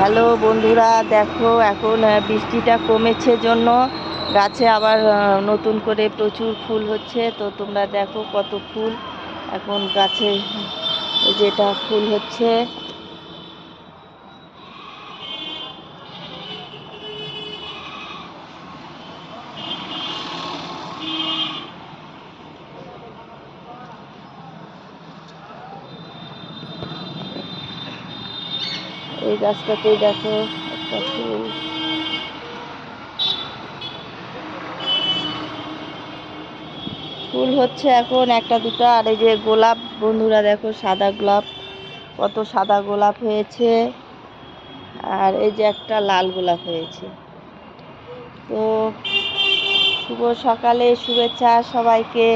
Hello বন্ধুরা, দেখো এখন বৃষ্টিটা কমেছে জন্য। গাছে আবার নতুন করে প্রচুর ফুল হচ্ছে। তো তোমরা দেখো কত ফুল। এখন গাছে যেটা ফুল হচ্ছে এই গাছটাতেই দেখো, একটা ফুল। ফুল হচ্ছে এখন একটা, দুটো, আর এই যে গোলাপ, বন্ধুরা দেখো, সাদা গোলাপ, কত সাদা গোলাপ হয়েছে। আর এই যে একটা লাল গোলাপ হয়েছে। তো শুভ সকালে শুভেচ্ছা সবাইকে।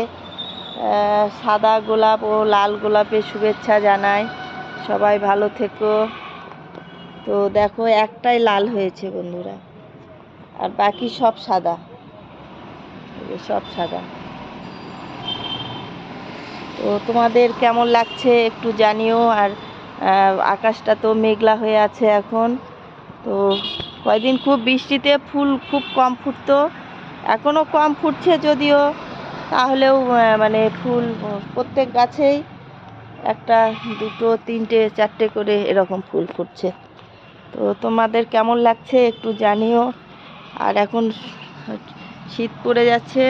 সাদা গোলাপ ও লাল গোলাপের শুভেচ্ছা জানাই। সবাই ভালো থেকো। তো দেখো, একটাই লাল হয়েছে বন্ধুরা। আর বাকি সব সাদা। সব সাদা। তো তোমাদের কেমন লাগছে একটু জানিও। আর আকাশটা তো মেঘলা হয়ে আছে এখন। তো কয়দিন খুব বৃষ্টিতে ফুল খুব কম ফুটতো। এখনও কম ফুটছে যদিও। তাহলেও মানে ফুল প্রত্যেক গাছেই একটা দুটো, তিনটে, চারটে করে এরকম ফুল ফুটছে। তো তোমাদের কেমন লাগছে একটু জানিও। আর এখন শীত পড়ে যাচ্ছে।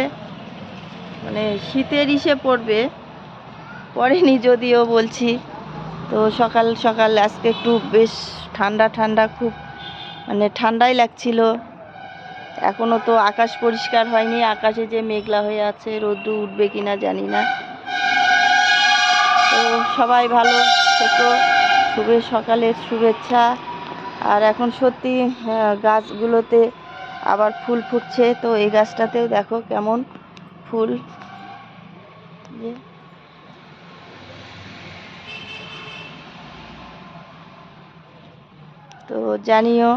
মানে শীতের ইসে পড়বে। পড়েনি যদিও বলছি। তো সকাল সকাল আজকে একটু বেশ ঠান্ডা ঠান্ডা, খুব মানে ঠান্ডাই লাগছিল। এখনও তো আকাশ পরিষ্কার হয়নি। আকাশে যে মেঘলা হয়ে আছে, রোদ্দু উঠবে কি না জানি না। তো সবাই ভালো থেকো। শুভ সকালের শুভেচ্ছা। আর এখন সত্যি গাছগুলোতে আবার ফুল ফুটছে। তো এই গাছটাতেও দেখো কেমন ফুল। তো জানিও,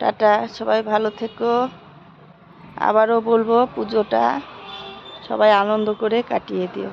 টাটা, সবাই ভালো থেকো। আবারও বলব, পুজোটা সবাই আনন্দ করে কাটিয়ে দিও।